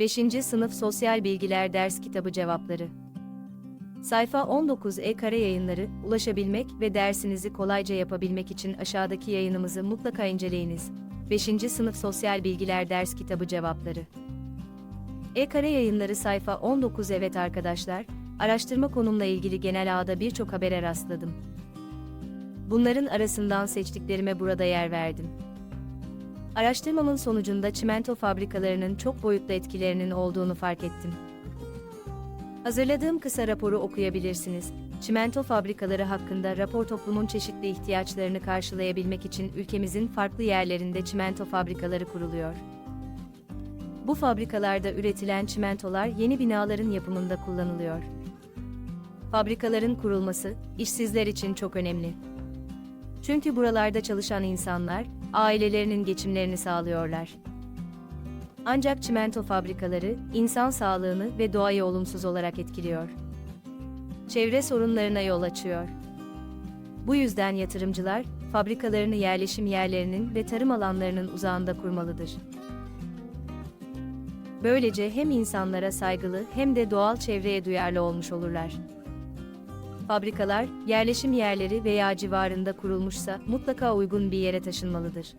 5. Sınıf Sosyal Bilgiler Ders Kitabı Cevapları Sayfa 19 E-Kare Yayınları, ulaşabilmek ve dersinizi kolayca yapabilmek için aşağıdaki yayınımızı mutlaka inceleyiniz. 5. Sınıf Sosyal Bilgiler Ders Kitabı Cevapları E-Kare Yayınları sayfa 19 Evet arkadaşlar, araştırma konumla ilgili genel ağda birçok habere rastladım. Bunların arasından seçtiklerime burada yer verdim. Araştırmamın sonucunda çimento fabrikalarının çok boyutlu etkilerinin olduğunu fark ettim. Hazırladığım kısa raporu okuyabilirsiniz. Çimento fabrikaları hakkında rapor toplumun çeşitli ihtiyaçlarını karşılayabilmek için ülkemizin farklı yerlerinde çimento fabrikaları kuruluyor. Bu fabrikalarda üretilen çimentolar yeni binaların yapımında kullanılıyor. Fabrikaların kurulması, işsizler için çok önemli. Çünkü buralarda çalışan insanlar, ailelerinin geçimlerini sağlıyorlar. Ancak çimento fabrikaları, insan sağlığını ve doğayı olumsuz olarak etkiliyor. Çevre sorunlarına yol açıyor. Bu yüzden yatırımcılar, fabrikalarını yerleşim yerlerinin ve tarım alanlarının uzağında kurmalıdır. Böylece hem insanlara saygılı hem de doğal çevreye duyarlı olmuş olurlar. Fabrikalar, yerleşim yerleri veya civarında kurulmuşsa mutlaka uygun bir yere taşınmalıdır.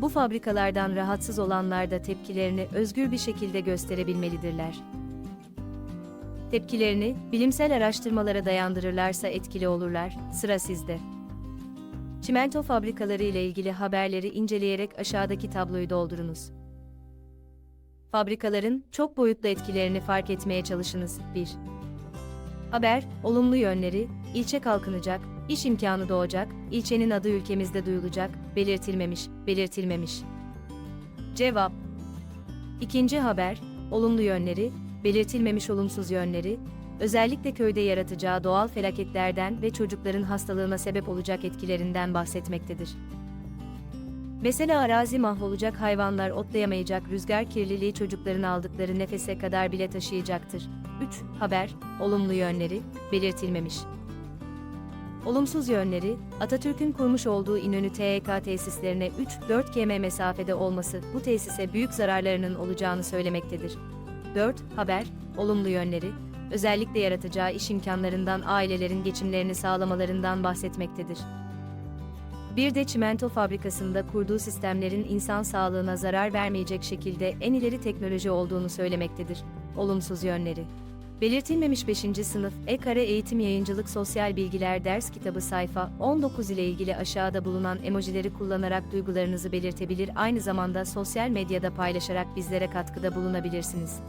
Bu fabrikalardan rahatsız olanlar da tepkilerini özgür bir şekilde gösterebilmelidirler. Tepkilerini bilimsel araştırmalara dayandırırlarsa etkili olurlar. Sıra sizde. Çimento fabrikaları ile ilgili haberleri inceleyerek aşağıdaki tabloyu doldurunuz. Fabrikaların çok boyutlu etkilerini fark etmeye çalışınız. 1. Haber, olumlu yönleri, ilçe kalkınacak, iş imkanı doğacak, ilçenin adı ülkemizde duyulacak, belirtilmemiş, belirtilmemiş. Cevap İkinci haber, olumlu yönleri, belirtilmemiş olumsuz yönleri, özellikle köyde yaratacağı doğal felaketlerden ve çocukların hastalığına sebep olacak etkilerinden bahsetmektedir. Mesela arazi mahvolacak hayvanlar otlayamayacak rüzgar kirliliği çocukların aldıkları nefese kadar bile taşıyacaktır. 3. Haber, olumlu yönleri, belirtilmemiş. Olumsuz yönleri, Atatürk'ün kurmuş olduğu İnönü TEK tesislerine 3-4 km mesafede olması bu tesise büyük zararlarının olacağını söylemektedir. 4. Haber, olumlu yönleri, özellikle yaratacağı iş imkanlarından ailelerin geçimlerini sağlamalarından bahsetmektedir. Bir de çimento fabrikasında kurduğu sistemlerin insan sağlığına zarar vermeyecek şekilde en ileri teknoloji olduğunu söylemektedir. Olumsuz yönleri. Belirtilmemiş 5. sınıf E-Kare Eğitim Yayıncılık Sosyal Bilgiler Ders Kitabı sayfa 19 ile ilgili aşağıda bulunan emojileri kullanarak duygularınızı belirtebilir aynı zamanda sosyal medyada paylaşarak bizlere katkıda bulunabilirsiniz.